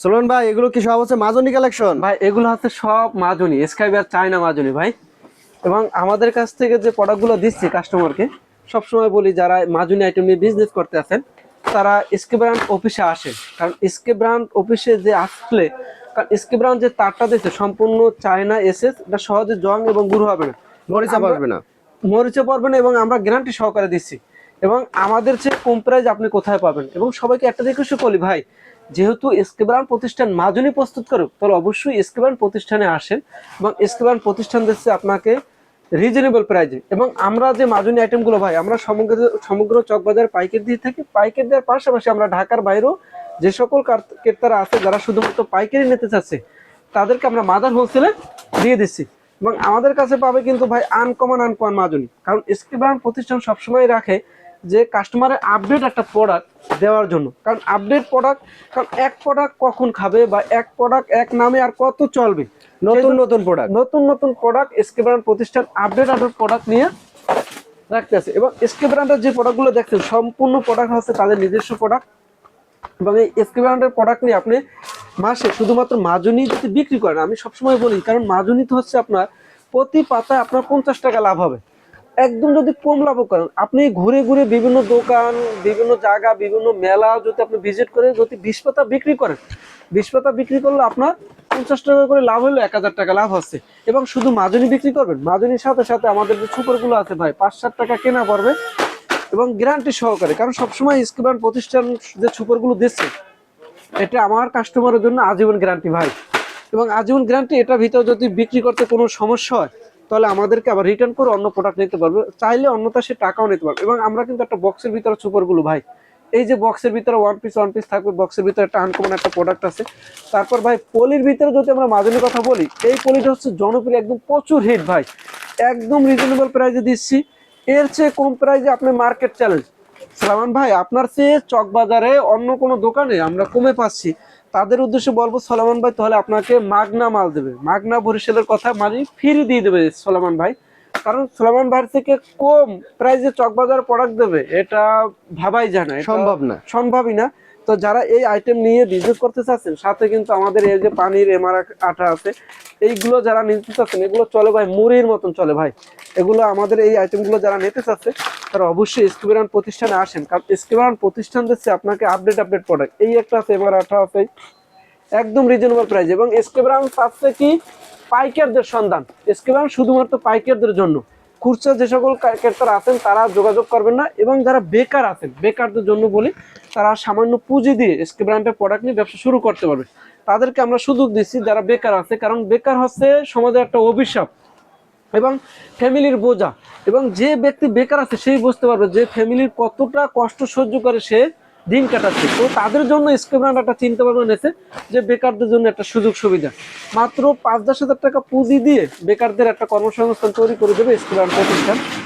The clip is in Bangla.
সোলন ভাই এগুলো কি সব হচ্ছে মাজনি কালেকশন ভাই এগুলো হচ্ছে সব মাজনি স্কাইবার চায়না মাজনি ভাই। এবং আমাদের কাছ থেকে যে প্রোডাক্টগুলো দিচ্ছি কাস্টমারকে সবসময় বলি যারা মাজনি আইটেম নিয়ে বিজনেস করতে আছেন তারা এসকে ব্র্যান্ড অফিসে আসেন। কারণ এসকে ব্র্যান্ড অফিসে যে আসলে কারণ এসকে ব্র্যান্ড যে তারটা দিচ্ছে সম্পূর্ণ চায়না এসএস এটা সহজে জং এবং গুঁড়ো হবে না। মরিচা পারবে না। মরিচে পড়বে না এবং আমরা গ্যারান্টি সহকারে দিচ্ছি। এবং আমাদের চেয়ে কম প্রাইজ আপনি কোথায় পাবেন? এবং সবাইকে একটা রিকোয়েস্ট করি ভাই যেহেতু এসকেব্রান প্রতিষ্ঠান মাজনি প্রস্তুত করে তাহলে অবশ্যই এসকেব্রান প্রতিষ্ঠানে আসেন এবং এসকেব্রান প্রতিষ্ঠান দিচ্ছে আপনাকে রিজনেবল প্রাইজে এবং আমরা যে মাজনি আইটেমগুলো ভাই, আমরা সমগ্র সমগ্র চকবাজার পাইকারি দিয়ে থাকি। পাইকারি দেওয়ার পাশাপাশি আমরা ঢাকার বাইরেও যে সকল কার- ক্রেতারা আছে, যারা শুধুমাত্র পাইকারি নিতে চাচ্ছে, তাদেরকে আমরা মাদার হোলসেলে দিয়ে দিচ্ছি। এবং আমাদের কাছে পাবে কিন্তু ভাই আনকমন আনকমন মাজনি কারণ এসকে প্রতিষ্ঠান সবসময় রাখে যে কাস্টমারের আপডেট একটা প্রোডাক্ট দেওয়ার জন্য। কারণ আপডেট প্রোডাক্ট কারণ এক প্রোডাক্ট কখন খাবে বা এক প্রোডাক্ট এক নামে আর কত চলবে? নতুন নতুন প্রোডাক্ট নতুন নতুন প্রোডাক্ট এসকে ব্র্যান্ড প্রতিষ্ঠান আপডেট আপডেট প্রোডাক্ট নিয়ে রাখতে আছে। এবং এসকে ব্র্যান্ডের যে প্রোডাক্টগুলো দেখছেন সম্পূর্ণ প্রোডাক্ট হচ্ছে তাদের নিজস্ব প্রোডাক্ট এবং এই এসকে ব্র্যান্ডের প্রোডাক্ট নিয়ে আপনি মাসে শুধুমাত্র মাজনি যদি বিক্রি করেন আমি সবসময় বলি কারণ মাজনি তো হচ্ছে আপনার প্রতি পাতায় আপনার পঞ্চাশ টাকা লাভ হবে। একদম যদি কম লাভ করেন, আপনি ঘুরে ঘুরে বিভিন্ন দোকান, বিভিন্ন জায়গা, বিভিন্ন মেলা যদি আপনি ভিজিট করে যদি বিশ পাতা বিক্রি করেন, বিশ পাতা বিক্রি করলে আপনার পঞ্চাশ টাকা করে লাভ হলো এক হাজার টাকা লাভ হচ্ছে। এবং শুধু মাজনি বিক্রি করবেন মাজনির সাথে সাথে আমাদের যে সুপারগুলো আছে ভাই, পাঁচ সাত টাকা কেনা পড়বে এবং গ্যারান্টি সহকারে, কারণ সবসময় স্কিবান প্রতিষ্ঠান যে সুপারগুলো দিচ্ছে, এটা আমার কাস্টমারের জন্য আজীবন গ্যারান্টি ভাই। এবং আজীবন গ্যারান্টি এটার ভিতরে যদি বিক্রি করতে কোনো সমস্যা হয় তাহলে আমাদেরকে আবার রিটার্ন করে অন্য প্রোডাক্ট নিতে পারবে। চাইলে অন্যতা সে টাকাও নিতে পারবে। এবং আমরা কিন্তু একটা বক্সের ভিতরে সুপারগুলো ভাই। এই যে বক্সের ভিতরে ওয়ান পিস ওয়ান পিস থাকবে বক্সের ভিতরে একটা আনকমন একটা প্রোডাক্ট আছে। তারপর ভাই, পলির ভিতরে যদি আমরা মাজনের কথা বলি, এই পলিটা হচ্ছে জনপ্রিয়, একদম প্রচুর হিট ভাই। একদম রিজনেবল প্রাইসে দিচ্ছি। এর চেয়ে কম প্রাইসে আপনি মার্কেট চ্যালেঞ্জ সালমান ভাই আপনার চেয়ে চকবাজারে অন্য কোনো দোকানে আমরা কমে পাচ্ছি। তাদের উদ্দেশ্যে বলব সলমান ভাই তাহলে আপনাকে মাগনা মাল দেবে। মাগনা বরিশালের কথা মানে ফ্রি দিয়ে দেবে সলমান ভাই। কারণ সলমান ভাইয়ের থেকে কম প্রাইসে চকবাজার প্রোডাক্ট দেবে এটা ভাবাই যায় না। সম্ভব না। সম্ভবই না। তো যারা এই আইটেম নিয়ে বিজনেস করতে চাচ্ছেন সাথে কিন্তু আমাদের এই যে পানির এমআর আটা আছে এইগুলো যারা নিতে চাচ্ছেন, এগুলো চলে ভাই, মুড়ির মতন চলে ভাই। এগুলো আমাদের এই আইটেমগুলো যারা নিতে চাচ্ছে, তারা অবশ্যই স্কিবেরান প্রতিষ্ঠানে আসেন। কারণ স্কিবেরান প্রতিষ্ঠান দিচ্ছে আপনাকে আপডেট আপডেট প্রোডাক্ট এই একটা আছে, এবার আটা আছে, একদম রিজনেবল প্রাইস এবং স্কেব্রাউন পাচ্ছে কি? পাইকারদের সন্ধান। স্কেব্রাউন শুধুমাত্র পাইকারদের জন্য। খুচরা যে সকল ক্রেতারা আছেন, তারা যোগাযোগ করবেন না। এবং যারা বেকার আছেন, বেকারদের জন্য বলি, তারা সামান্য পুঁজি দিয়ে এসকে ব্র্যান্ডের প্রোডাক্ট নিয়ে ব্যবসা শুরু করতে পারবে। তাদেরকে আমরা সুযোগ দিচ্ছি যারা বেকার আছে, কারণ বেকার হচ্ছে সমাজের একটা অভিশাপ এবং ফ্যামিলির বোঝা। এবং যে ব্যক্তি বেকার আছে সেই বুঝতে পারবে যে ফ্যামিলির কতটা কষ্ট সহ্য করে সে দিন কাটাচ্ছে। তো তাদের জন্য স্কেব্রান্ড একটা চিন্তা ভাবনা নিয়েছে যে বেকারদের জন্য একটা সুযোগ সুবিধা। মাত্র পাঁচ দশ হাজার টাকা পুঁজি দিয়ে বেকারদের একটা কর্মসংস্থান তৈরি করে দেবে স্কেব্রান্ড প্রতিষ্ঠান।